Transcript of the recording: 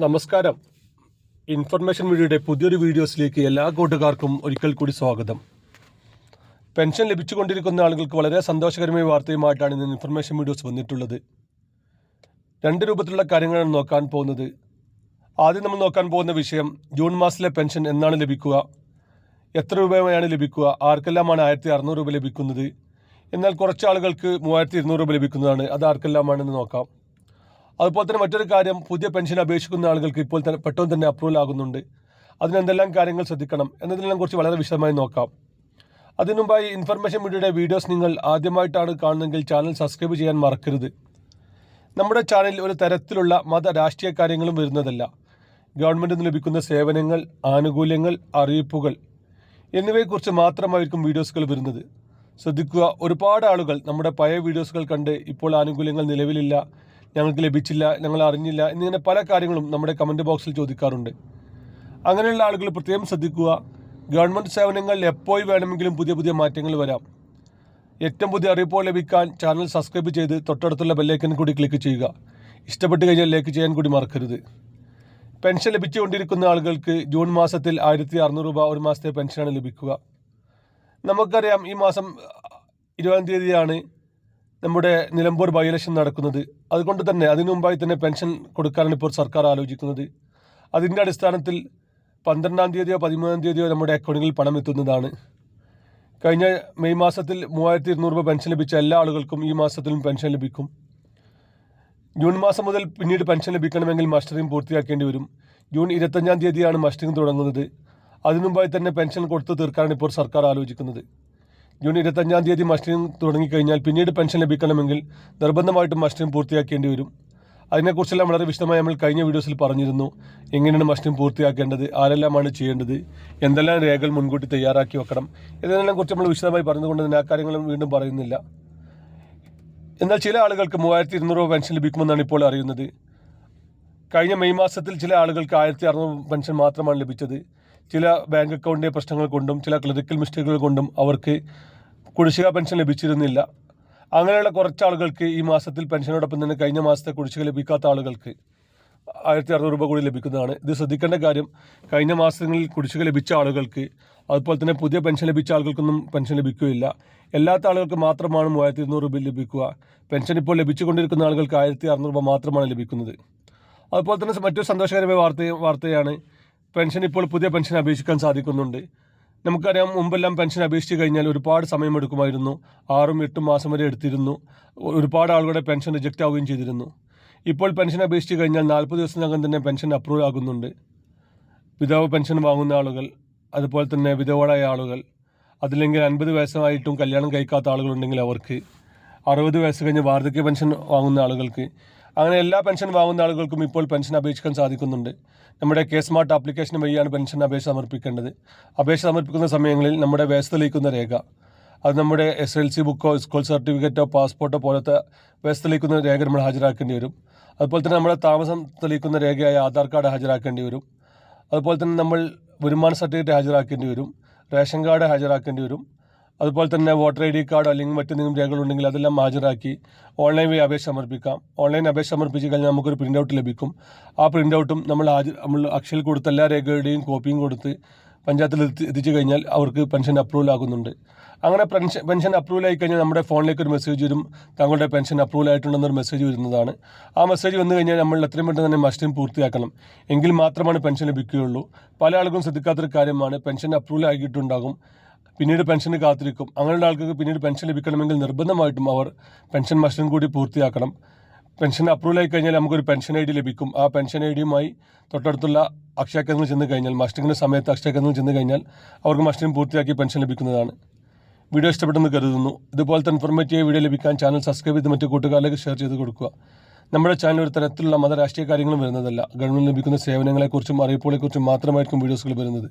നമസ്കാരം. ഇൻഫർമേഷൻ വീഡിയോയുടെ പുതിയൊരു വീഡിയോസിലേക്ക് എല്ലാ കൂട്ടുകാർക്കും ഒരിക്കൽ കൂടി സ്വാഗതം. പെൻഷൻ ലഭിച്ചുകൊണ്ടിരിക്കുന്ന ആളുകൾക്ക് വളരെ സന്തോഷകരമായ വാർത്തയുമായിട്ടാണ് ഇന്ന് ഇൻഫർമേഷൻ വീഡിയോസ് വന്നിട്ടുള്ളത്. രണ്ട് രൂപത്തിലുള്ള കാര്യങ്ങളാണ് നോക്കാൻ പോകുന്നത്. ആദ്യം നമ്മൾ നോക്കാൻ പോകുന്ന വിഷയം ജൂൺ മാസത്തിലെ പെൻഷൻ എന്നാണ് ലഭിക്കുക എത്ര രൂപയാണ് ലഭിക്കുക ആർക്കെല്ലാമാണ് ആയിരത്തി അറുന്നൂറ് രൂപ ലഭിക്കുന്നത് എന്നാൽ കുറച്ച് ആളുകൾക്ക് മൂവായിരത്തി ഇരുന്നൂറ് രൂപ ലഭിക്കുന്നതാണ് അത് ആർക്കെല്ലാമാണെന്ന് നോക്കാം. അതുപോലെ തന്നെ മറ്റൊരു കാര്യം പുതിയ പെൻഷൻ അപേക്ഷിക്കുന്ന ആളുകൾക്ക് ഇപ്പോൾ തന്നെ പെട്ടെന്ന് തന്നെ അപ്രൂവൽ ആകുന്നുണ്ട്. അതിനെന്തെല്ലാം കാര്യങ്ങൾ ശ്രദ്ധിക്കണം എന്നതിനെല്ലാം കുറിച്ച് വളരെ വിശദമായി നോക്കാം. അതിനു മുമ്പായി ഇൻഫർമേഷൻ മീഡിയയുടെ വീഡിയോസ് നിങ്ങൾ ആദ്യമായിട്ടാണ് കാണുന്നതെങ്കിൽ ചാനൽ സബ്സ്ക്രൈബ് ചെയ്യാൻ മറക്കരുത്. നമ്മുടെ ചാനലിൽ ഒരു തരത്തിലുള്ള മത രാഷ്ട്രീയ കാര്യങ്ങളും വരുന്നതല്ല. ഗവൺമെന്റ് നിന്ന് ലഭിക്കുന്ന സേവനങ്ങൾ ആനുകൂല്യങ്ങൾ അറിയിപ്പുകൾ എന്നിവയെക്കുറിച്ച് മാത്രമായിരിക്കും വീഡിയോസുകൾ വരുന്നത്. ശ്രദ്ധിക്കുക ഒരുപാട് ആളുകൾ നമ്മുടെ പഴയ വീഡിയോസുകൾ കണ്ട് ഇപ്പോൾ ആനുകൂല്യങ്ങൾ നിലവിലില്ല. ഞങ്ങൾക്ക് ലഭിച്ചില്ല ഞങ്ങൾ അറിഞ്ഞില്ല എന്നിങ്ങനെ പല കാര്യങ്ങളും നമ്മുടെ കമന്റ് ബോക്സിൽ ചോദിക്കാറുണ്ട്. അങ്ങനെയുള്ള ആളുകൾ പ്രത്യേകം ശ്രദ്ധിക്കുക. ഗവൺമെന്റ് സേവനങ്ങൾ എപ്പോൾ വേണമെങ്കിലും പുതിയ പുതിയ മാറ്റങ്ങൾ വരാം. ഏറ്റവും പുതിയ അറിയിപ്പോൾ ലഭിക്കാൻ ചാനൽ സബ്സ്ക്രൈബ് ചെയ്ത് തൊട്ടടുത്തുള്ള ബെല്ലൈക്കൻ കൂടി ക്ലിക്ക് ചെയ്യുക. ഇഷ്ടപ്പെട്ട് കഴിഞ്ഞാൽ ലൈക്ക് ചെയ്യാൻ കൂടി മറക്കരുത്. പെൻഷൻ ലഭിച്ചുകൊണ്ടിരിക്കുന്ന ആളുകൾക്ക് ജൂൺ മാസത്തിൽ ആയിരത്തി അറുന്നൂറ് രൂപ ഒരു മാസത്തെ പെൻഷനാണ് ലഭിക്കുക. നമുക്കറിയാം ഈ മാസം ഇരുപതാം തീയതിയാണ്. നമ്മുടെ നിലമ്പൂർ ബൈ ഇലക്ഷൻ നടക്കുന്നത്. അതുകൊണ്ട് തന്നെ അതിനു മുമ്പായി തന്നെ പെൻഷൻ കൊടുക്കാനാണ് ഇപ്പോൾ സർക്കാർ ആലോചിക്കുന്നത്. അതിന്റെ അടിസ്ഥാനത്തിൽ പന്ത്രണ്ടാം തീയതിയോ പതിമൂന്നാം തീയതിയോ നമ്മുടെ അക്കൗണ്ടുകളിൽ പണം എത്തുന്നതാണ്. കഴിഞ്ഞ മെയ് മാസത്തിൽ മൂവായിരത്തി ഇരുന്നൂറ് രൂപ പെൻഷൻ ലഭിച്ച എല്ലാ ആളുകൾക്കും ഈ മാസത്തിലും പെൻഷൻ ലഭിക്കും. ജൂൺ മാസം മുതൽ പിന്നീട് പെൻഷൻ ലഭിക്കണമെങ്കിൽ മസ്റ്ററിംഗ് പൂർത്തിയാക്കേണ്ടി വരും. ജൂൺ ഇരുപത്തഞ്ചാം തീയതിയാണ് മസ്റ്ററിംഗ് തുടങ്ങുന്നത്. അതിനുമുമ്പായി തന്നെ പെൻഷൻ കൊടുത്തു തീർക്കാനാണ് ഇപ്പോൾ സർക്കാർ ആലോചിക്കുന്നത്. ജൂൺ ഇരുപത്തഞ്ചാം തീയതി മസ്റ്ററിംഗ് തുടങ്ങിക്കഴിഞ്ഞാൽ പിന്നീട് പെൻഷൻ ലഭിക്കണമെങ്കിൽ നിർബന്ധമായിട്ടും മസ്റ്ററിംഗ് പൂർത്തിയാക്കേണ്ടി വരും. അതിനെക്കുറിച്ചെല്ലാം വളരെ വിശദമായി നമ്മൾ കഴിഞ്ഞ വീഡിയോസിൽ പറഞ്ഞിരുന്നു. എങ്ങനെയാണ് മസ്റ്ററിംഗ് പൂർത്തിയാക്കേണ്ടത്? ആരെല്ലാമാണ് ചെയ്യേണ്ടത്? എന്തെല്ലാം രേഖകൾ മുൻകൂട്ടി തയ്യാറാക്കി വെക്കണം? ഇതിനെല്ലാം കുറിച്ച് നമ്മൾ വിശദമായി പറഞ്ഞുകൊണ്ട് തന്നെ ആ കാര്യങ്ങളും വീണ്ടും പറയുന്നില്ല. എന്നാൽ ചില ആളുകൾക്ക് മൂവായിരത്തി ഇരുന്നൂറ് രൂപ പെൻഷൻ ലഭിക്കുമെന്നാണ് ഇപ്പോൾ അറിയുന്നത്. കഴിഞ്ഞ മെയ് മാസത്തിൽ ചില ആളുകൾക്ക് ആയിരത്തി അറുന്നൂറ് പെൻഷൻ മാത്രമാണ് ലഭിച്ചത്. ചില ബാങ്ക് അക്കൗണ്ടിന്റെ പ്രശ്നങ്ങൾ കൊണ്ടും ചില ക്ലറിക്കൽ മിസ്റ്റേക്കുകൾ കൊണ്ടും അവർക്ക് കുടിശ്ശിക പെൻഷൻ ലഭിച്ചിരുന്നില്ല. അങ്ങനെയുള്ള കുറച്ച് ആളുകൾക്ക് ഈ മാസത്തിൽ പെൻഷനോടൊപ്പം തന്നെ കഴിഞ്ഞ മാസത്തെ കുടിശ്ശിക ലഭിക്കാത്ത ആളുകൾക്ക് ആയിരത്തി അറുന്നൂറ് രൂപ കൂടി ലഭിക്കുന്നതാണ്. ഇത് ശ്രദ്ധിക്കേണ്ട കാര്യം കഴിഞ്ഞ മാസങ്ങളിൽ കുടിശ്ശിക ലഭിച്ച ആളുകൾക്ക് അതുപോലെ തന്നെ പുതിയ പെൻഷൻ ലഭിച്ച ആളുകൾക്കൊന്നും പെൻഷൻ ലഭിക്കുകയില്ല. എല്ലാത്ത ആളുകൾക്ക് മാത്രമാണ് മൂവായിരത്തി ഇരുന്നൂറ് രൂപ ലഭിക്കുക. പെൻഷൻ ഇപ്പോൾ ലഭിച്ചുകൊണ്ടിരിക്കുന്ന ആളുകൾക്ക് ആയിരത്തി അറുന്നൂറ് രൂപ മാത്രമാണ് ലഭിക്കുന്നത്. അതുപോലെ തന്നെ മറ്റൊരു സന്തോഷകരമായ വാർത്ത വാർത്തയാണ് പെൻഷൻ ഇപ്പോൾ പുതിയ പെൻഷൻ അപേക്ഷിക്കാൻ സാധിക്കുന്നുണ്ട്. നമുക്കറിയാം മുമ്പെല്ലാം പെൻഷൻ അപേക്ഷിച്ച് കഴിഞ്ഞാൽ ഒരുപാട് സമയമെടുക്കുമായിരുന്നു ആറും എട്ടും മാസം വരെ എടുത്തിരുന്നു. ഒരുപാട് ആളുകളുടെ പെൻഷൻ റിജക്റ്റ് ആവുകയും ചെയ്തിരുന്നു. ഇപ്പോൾ പെൻഷൻ അപേക്ഷിച്ച് കഴിഞ്ഞാൽ നാൽപ്പത് ദിവസത്തിനകം തന്നെ പെൻഷൻ അപ്രൂവ് ആകുന്നുണ്ട്. വിധവ പെൻഷൻ വാങ്ങുന്ന ആളുകൾ അതുപോലെ തന്നെ വിധവകളായ ആളുകൾ അതില്ലെങ്കിൽ അൻപത് വയസ്സായിട്ടും കല്യാണം കഴിക്കാത്ത ആളുകളുണ്ടെങ്കിൽ അവർക്ക് അറുപത് വയസ്സ് കഴിഞ്ഞ് വാർദ്ധക്യ പെൻഷൻ വാങ്ങുന്ന ആളുകൾക്ക് അങ്ങനെ എല്ലാ പെൻഷൻ വാങ്ങുന്ന ആളുകൾക്കും ഇപ്പോൾ പെൻഷൻ അപേക്ഷിക്കാൻ സാധിക്കുന്നുണ്ട്. നമ്മുടെ കെ സ്മാർട്ട് ആപ്ലിക്കേഷൻ വഴിയാണ് പെൻഷൻ അപേക്ഷ സമർപ്പിക്കേണ്ടത്. അപേക്ഷ സമർപ്പിക്കുന്ന സമയങ്ങളിൽ നമ്മുടെ വയസ്സ് തെളിയിക്കുന്ന രേഖ അത് നമ്മുടെ എസ് എൽ സി ബുക്കോ സ്കൂൾ സർട്ടിഫിക്കറ്റോ പാസ്പോർട്ടോ പോലത്തെ വയസ്സ് തെളിയിക്കുന്ന രേഖ നമ്മൾ ഹാജരാക്കേണ്ടി വരും. അതുപോലെ തന്നെ നമ്മുടെ താമസം തെളിയിക്കുന്ന രേഖയായ ആധാർ കാർഡ് ഹാജരാക്കേണ്ടി വരും. അതുപോലെ തന്നെ നമ്മൾ വരുമാന സർട്ടിഫിക്കറ്റ് ഹാജരാക്കേണ്ടി വരും. റേഷൻ കാർഡ് ഹാജരാക്കേണ്ടി വരും. അതുപോലെ തന്നെ വോട്ടർ ഐ ഡി കാർഡോ അല്ലെങ്കിൽ മറ്റെന്തെങ്കിലും രേഖകളുണ്ടെങ്കിൽ അതെല്ലാം ഹാജരാക്കി ഓൺലൈൻ വഴി അപേക്ഷ സമർപ്പിക്കാം. ഓൺലൈൻ അപേക്ഷ സമർപ്പിച്ച് കഴിഞ്ഞാൽ നമുക്കൊരു പ്രിന്റ് ഔട്ട് ലഭിക്കും. ആ പ്രിന്റ് ഔട്ടും നമ്മൾ ഹാജർ നമ്മൾ അക്ഷയിൽ കൊടുത്ത എല്ലാ രേഖകളുടെയും കോപ്പിയും കൊടുത്ത് പഞ്ചായത്തിൽ എത്തി എത്തിച്ചു കഴിഞ്ഞാൽ അവർക്ക് പെൻഷൻ അപ്രൂവൽ ആകുന്നുണ്ട്. അങ്ങനെ പെൻഷൻ പെൻഷൻ അപ്രൂവൽ ആയി കഴിഞ്ഞാൽ നമ്മുടെ ഫോണിലേക്ക് ഒരു മെസ്സേജ് വരും. താങ്കളുടെ പെൻഷൻ അപ്രൂവൽ ആയിട്ടുണ്ടെന്നൊരു മെസ്സേജ് വരുന്നതാണ്. ആ മെസ്സേജ് വന്നു കഴിഞ്ഞാൽ നമ്മൾ എത്രയും പെട്ടെന്ന് തന്നെ മസ്റ്റിംഗ് പൂർത്തിയാക്കണം. എങ്കിൽ മാത്രമാണ് പെൻഷൻ ലഭിക്കുകയുള്ളൂ. പല ആളുകളും ശ്രദ്ധിക്കാത്തൊരു കാര്യമാണ് പെൻഷൻ അപ്രൂവൽ ആക്കിയിട്ടുണ്ടാകും പിന്നീട് പെൻഷന് കാത്തിരിക്കും. അങ്ങനെയുള്ള ആൾക്കാർക്ക് പിന്നീട് പെൻഷൻ ലഭിക്കണമെങ്കിൽ നിർബന്ധമായിട്ടും അവർ പെൻഷൻ മസ്റ്റും കൂടി പൂർത്തിയാക്കണം. പെൻഷൻ അപ്രൂവൽ ആയി കഴിഞ്ഞാൽ നമുക്കൊരു പെൻഷൻ ഐ ഡി ലഭിക്കും. ആ പെൻഷൻ ഐ ഡിയുമായി തൊട്ടടുത്തുള്ള അക്ഷയ കേന്ദ്രങ്ങളിൽ ചെന്ന് കഴിഞ്ഞാൽ മസ്റ്റിങ്ങിന്റെ സമയത്ത് അക്ഷയ കേന്ദ്രങ്ങളിൽ ചെന്ന് കഴിഞ്ഞാൽ അവർക്ക് മസ്റ്റിംഗ് പൂർത്തിയാക്കി പെൻഷൻ ലഭിക്കുന്നതാണ്. വീഡിയോ ഇഷ്ടപ്പെട്ടെന്ന് കരുതുന്നു. ഇതുപോലത്തെ ഇൻഫോർമേറ്റീവ് വീഡിയോ ലഭിക്കാൻ ചാനൽ സബ്സ്ക്രൈബ് ചെയ്ത് മറ്റു കൂട്ടുകാരിലേക്ക് ഷെയർ ചെയ്ത് കൊടുക്കുക. നമ്മുടെ ചാനൽ ഒരു തരത്തിലുള്ള മത രാഷ്ട്രീയ കാര്യങ്ങളും വരുന്നതല്ല. ഗവൺമെന്റ് ലഭിക്കുന്ന സേവനങ്ങളെക്കുറിച്ചും അറിയിപ്പുകളെക്കുറിച്ചും മാത്രമായിരിക്കും വീഡിയോസുകൾ വരുന്നത്.